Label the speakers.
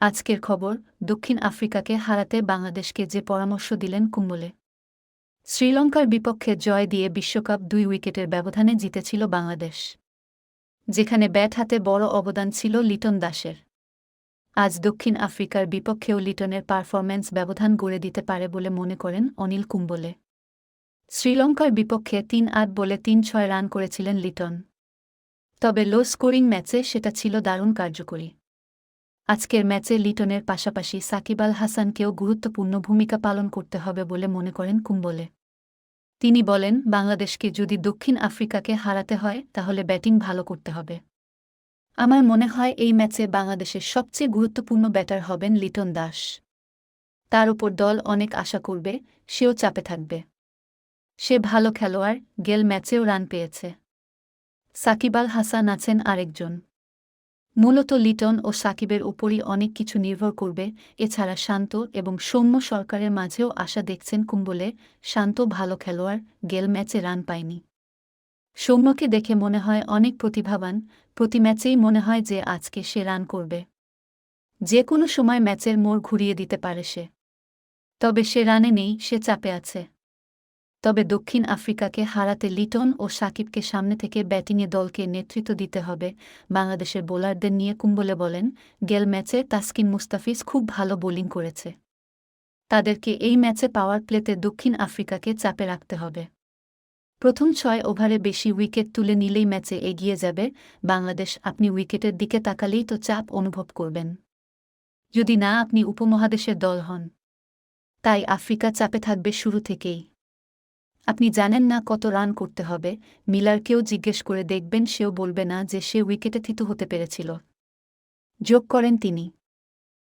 Speaker 1: আজকের খবর, দক্ষিণ আফ্রিকাকে হারাতে বাংলাদেশকে যে পরামর্শ দিলেন কুম্বলে। শ্রীলঙ্কার বিপক্ষে জয় দিয়ে বিশ্বকাপ দুই উইকেটের ব্যবধানে জিতেছিল বাংলাদেশ। যেখানে ব্যাট হাতে বড় অবদান ছিল লিটন দাসের। আজ দক্ষিণ আফ্রিকার বিপক্ষেও লিটনের পারফরম্যান্স ব্যবধান গড়ে দিতে পারে বলে মনে করেন অনিল কুম্বলে। শ্রীলঙ্কার বিপক্ষে তিন আট বলে তিন ছয় রান করেছিলেন লিটন। তবে লো স্কোরিং ম্যাচে সেটা ছিল দারুণ কার্যকরী। আজকের ম্যাচে লিটনের পাশাপাশি সাকিব আল হাসানকেও গুরুত্বপূর্ণ ভূমিকা পালন করতে হবে বলে মনে করেন কুম্বলে। তিনি বলেন, বাংলাদেশকে যদি দক্ষিণ আফ্রিকাকে হারাতে হয়, তাহলে ব্যাটিং ভালো করতে হবে। আমার মনে হয় এই ম্যাচে বাংলাদেশের সবচেয়ে গুরুত্বপূর্ণ ব্যাটার হবেন লিটন দাস। তার উপর দল অনেক আশা করবে, সেও চাপে থাকবে। সে ভালো খেলোয়াড়, গেল ম্যাচেও রান পেয়েছে। সাকিব আল হাসান আছেন আরেকজন। মূলত লিটন ও সাকিবের উপরই অনেক কিছু নির্ভর করবে, এছাড়া শান্ত এবং সৌম্য সরকারের মাঝেও আশা দেখছেন কুম্বলে, শান্ত ভালো খেলোয়াড়, গেল ম্যাচে রান পায়নি। সৌম্যকে দেখে মনে হয় অনেক প্রতিভাবান, প্রতি ম্যাচেই মনে হয় যে আজকে সে রান করবে। যে কোনো সময় ম্যাচের মোড় ঘুরিয়ে দিতে পারে সে। তবে সে রানে নেই, সে চাপে আছে। তবে দক্ষিণ আফ্রিকাকে হারাতে লিটন ও সাকিবকে সামনে থেকে ব্যাটিংয়ে দলকে নেতৃত্ব দিতে হবে, বাংলাদেশের বোলারদের নিয়ে কুম্বলে বলেন, গেল ম্যাচে তাসকিন মুস্তাফিজ খুব ভালো বোলিং করেছে। তাদেরকে এই ম্যাচে পাওয়ার প্লেতে দক্ষিণ আফ্রিকাকে চাপে রাখতে হবে। প্রথম ছয় ওভারে বেশি উইকেট তুলে নিলেই ম্যাচে এগিয়ে যাবে, বাংলাদেশ আপনি উইকেটের দিকে তাকালেই তো চাপ অনুভব করবেন। যদি না, আপনি উপমহাদেশের দল হন। তাই আফ্রিকা চাপে থাকবে শুরু থেকেই। আপনি জানেন না কত রান করতে হবে। মিলারকেও জিজ্ঞেস করে দেখবেন, সেও বলবে না যে সে উইকেটে থিতু হতে পেরেছিল। যোগ করেন তিনি।